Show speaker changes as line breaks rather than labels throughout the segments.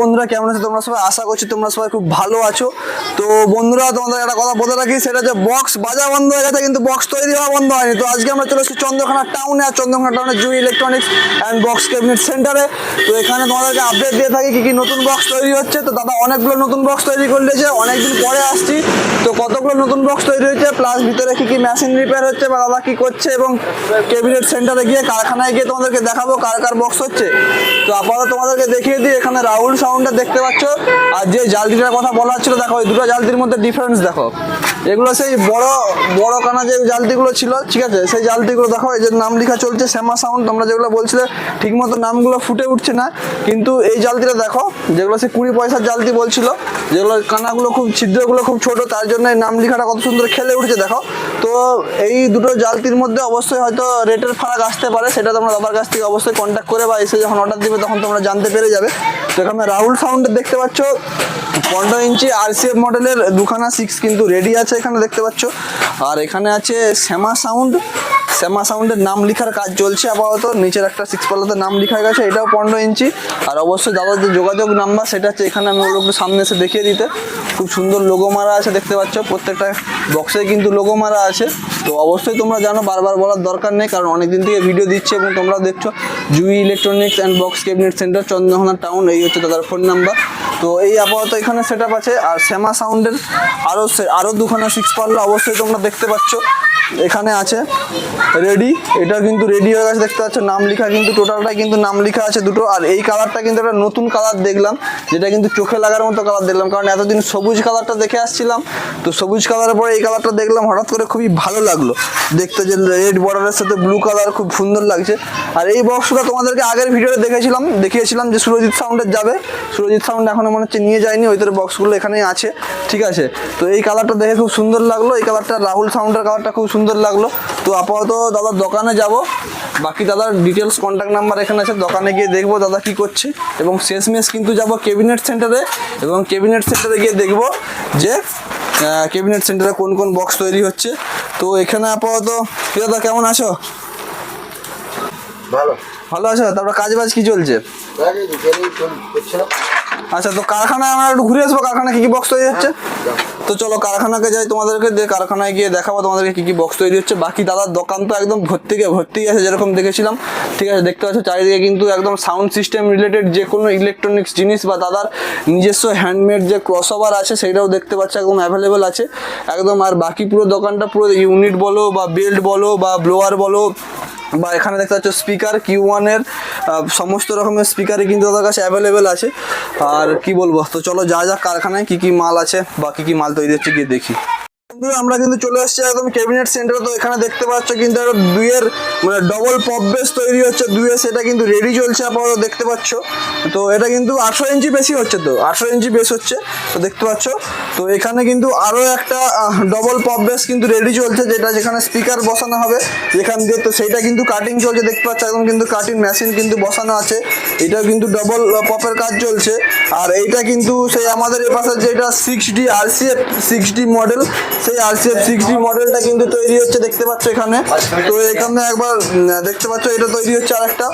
বন্ধুরা, কেমন আছো? তোমরা সবাই আশা করছি তোমরা সবাই খুব ভালো আছো। তো বন্ধুরা, তোমাদের একটা কথা বলে রাখি, সেটা হচ্ছে বক্স বাজা বন্ধ হয়ে গেছে, কিন্তু বক্স তৈরি হওয়া বন্ধ হয়নি। তো আজকে আমরা চলে এসেছি চন্দ্রখানা টাউনে, আর চন্দ্রখানা টাউনে Jui electronics and box cabinet সেন্টারে তো এখানে তোমাদেরকে আপডেট দিয়ে থাকি, কী কী নতুন বক্স তৈরি হচ্ছে। তো দাদা, অনেকগুলো নতুন বক্স তৈরি করে দিয়েছে, অনেকদিন পরে আসছি। তো কতগুলো নতুন বক্স তৈরি হয়েছে প্লাস ভিতরে কী কী মেশিন রিপেয়ার হচ্ছে বা দাদা কী করছে, এবং ক্যাবিনেট সেন্টারে গিয়ে কারখানায় গিয়ে তোমাদেরকে দেখাবো কার কার বক্স হচ্ছে। তো আপাতত তোমাদেরকে দেখিয়ে দিই, এখানে রাহুল সাউন্ডটা দেখতে পাচ্ছ। আর যে জালতিটার কথা বলা হচ্ছিল, দেখো, এই দুটো জালতির মধ্যে ডিফারেন্স দেখো। এগুলো সেই বড় বড় কানা যে জালতিগুলো ছিল, ঠিক আছে? সেই জালতিগুলো দেখো, এই যে নাম লেখা চলছে, শ্যামা সাউন্ড তোমরা যেগুলো বলছিলে ঠিক মতো নামগুলো ফুটে উঠছে না। কিন্তু এই জালতিটা দেখো, যেগুলো সে কুড়ি পয়সার জালতি বলছিল, যেগুলো কানাগুলো খুব, ছিদ্রগুলো খুব ছোট, তার জন্য এই নাম লেখাটা কত সুন্দর খেলে উঠছে, দেখো। তো এই দুটো জালতির মধ্যে অবশ্যই হয়তো রেটের ফারাক আসতে পারে, সেটা তোমরা দাদার কাছ থেকে অবশ্যই কন্ট্যাক্ট করে বা এসে যখন অর্ডার দিবে, তখন তোমরা জানতে পেরে যাবে। তো এখানে রাহুল সাউন্ডের দেখতে পাচ্ছ। পনেরো ইঞ্চি আর আরসিএফ মডেলের দুখানা সিক্স কিন্তু রেডি আছে এখানে দেখতে পাচ্ছ। আর এখানে আছে শ্যামা সাউন্ড শ্যামা সাউন্ডের নাম লেখার কাজ চলছে আপাতত। নিচের একটা সিক্স পাল্লাতে নাম লেখা গেছে, এটাও পনেরো ইঞ্চি। আর অবশ্যই দাদার যে যোগাযোগ নাম্বার, সেটা হচ্ছে এখানে আমি ওগুলো সামনে এসে দেখিয়ে দিতে। খুব সুন্দর লোগো মারা আছে, দেখতে পাচ্ছ। প্রত্যেকটা বক্সে কিন্তু লোগো মারা আছে। তো অবশ্যই তোমরা জানো, বারবার বলার দরকার নেই, কারণ অনেকদিন থেকে ভিডিও দিচ্ছে এবং তোমরা দেখছ। Jui electronics and box cabinet center Chandrakona town এই হচ্ছে দাদার ফোন নাম্বার তো এই আপাতত এখানে সেট আছে। আর শ্যামা সাউন্ডের আরও আরও দুখানা সিক্স পাল্লা অবশ্যই তোমরা দেখতে পাচ্ছ। এখানে আছে রেডি এটা কিন্তু রেডি হয়ে গেছে, দেখতে পাচ্ছ। নাম লেখা কিন্তু টোটালটাই কিন্তু নাম লেখা আছে দুটো। আর এই কালারটা কিন্তু একটা নতুন কালার দেখলাম, যেটা কিন্তু চোখে লাগার মতো কালার দেখলাম। কারণ এতদিন সবুজ কালারটা দেখে আসছিলাম। তো সবুজ কালারের পরে এই কালারটা দেখলাম, হঠাৎ করে খুবই ভালো লাগল। দেখতে যে রেড বর্ডারের সাথে ব্লু কালার খুব সুন্দর লাগছে। আর এই বক্সটা তোমাদেরকে আগের ভিডিওতে দেখেছিলাম। দেখিয়েছিলাম যে সুরজিৎ সাউন্ডের যাবে। সুরজিৎ সাউন্ড এখনও মনে হচ্ছে নিয়ে যায়নি ওইটার বক্সগুলো এখানেই আছে ঠিক আছে? তো এই কালারটা দেখে খুব সুন্দর লাগল এই কালারটা রাহুল সাউন্ডের কালারটা খুব সুন্দর লাগল। তো আপাতত দাদার দোকানে যাব বাকি দাদার ডিটেলস কন্ট্যাক্ট নাম্বার এখানে আছে দোকানে গিয়ে দেখব দাদা কি করছে। এবং শেষমেশ কিন্তু যাব ক্যাবিনেট সেন্টারে এবং ক্যাবিনেট সেন্টারে গিয়ে দেখব যে ক্যাবিনেট সেন্টারে কোন কোন বক্স তৈরি হচ্ছে। তো এখানে আপাতত কি দাদা কেমন আছো?
ভালো।
ভালো আছো? তারপর কাজ বাজ কি চলছে? আচ্ছা তো কারখানায় আমরা একটু ঘুরে আসব কারখানা কি কি বক্স তৈরি হচ্ছে? তো চলো কারখানাকে যাই তোমাদেরকে, দিয়ে কারখানায় গিয়ে দেখাবো তোমাদেরকে কি কি বক্স তৈরি হচ্ছে। বাকি দাদার দোকান তো একদম ভর্তি গিয়ে ভর্তি আছে যেরকম দেখেছিলাম। ঠিক আছে, দেখতে পাচ্ছ চারিদিকে কিন্তু একদম সাউন্ড সিস্টেম রিলেটেড যে কোনো ইলেকট্রনিক্স জিনিস বা দাদার নিজস্ব হ্যান্ডমেড যে ক্রস ওভার আছে, সেইটাও দেখতে পাচ্ছ, একদম অ্যাভেলেবেল আছে। একদম, আর বাকি পুরো দোকানটা পুরো ইউনিট বলো বা বেল্ট বলো বা ব্লোয়ার বলো বা এখানে দেখতে পাচ্ছ স্পিকার কিউ ওয়ানের সমস্ত রকমের স্পিকারই কিন্তু তাদের কাছে অ্যাভেলেবেল আছে। আর কি বলব? তো চলো যা যা কারখানায় কী কী মাল আছে বা কী কী মাল তৈরি হচ্ছে গিয়ে দেখি। আমরা কিন্তু চলে আসছি একদম ক্যাবিনেট সেন্টারে তো এখানে দেখতে পাচ্ছ কিন্তু দুইয়ের মানে ডবল পপ বেস তৈরি হচ্ছে। দুইয়ের সেটা কিন্তু রেডি চলছে আপাতত, দেখতে পাচ্ছ। তো এটা কিন্তু আঠেরো ইঞ্চি বেশি হচ্ছে তো, আঠেরো ইঞ্চি বেস হচ্ছে। তো দেখতে পাচ্ছ। তো এখানে কিন্তু আরও একটা ডবল পপ বেস কিন্তু রেডি চলছে, যেটা যেখানে স্পিকার বসানো হবে যেখান দিয়ে। তো সেইটা কিন্তু কাটিং চলছে, দেখতে পাচ্ছ। একদম কিন্তু কাটিং মেশিন কিন্তু বসানো আছে। এটাও কিন্তু ডবল পপের কাজ চলছে। আর এইটা কিন্তু সেই আমাদের এ পাশে যেটা six D RCF six D model সেই আরসিএফ সিক্স ডি মডেলটা কিন্তু তৈরি হচ্ছে দেখতে পাচ্ছ এখানে। তো এখানে একবার দেখতে পাচ্ছ এটা তৈরি হচ্ছে আর একটা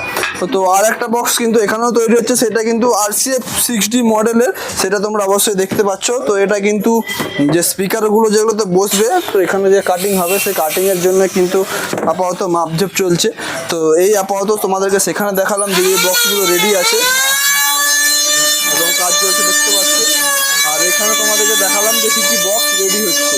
তো আর একটা বক্স কিন্তু এখানেও তৈরি হচ্ছে সেটা কিন্তু আরসিএফ সিক্স ডি মডেলের সেটা তোমরা অবশ্যই দেখতে পাচ্ছ। তো এটা কিন্তু যে স্পিকারগুলো যেগুলোতে বসবে তো এখানে যে কাটিং হবে সেই কাটিংয়ের জন্য কিন্তু আপাতত মাপঝোপ চলছে। তো এই আপাতত তোমাদেরকে সেখানে দেখালাম যে এই বক্সগুলো রেডি আছে। কাজ চলছে দেখতে পাচ্ছি আর এখানে তোমাদেরকে দেখালাম যে কি কি বক্স রেডি হচ্ছে।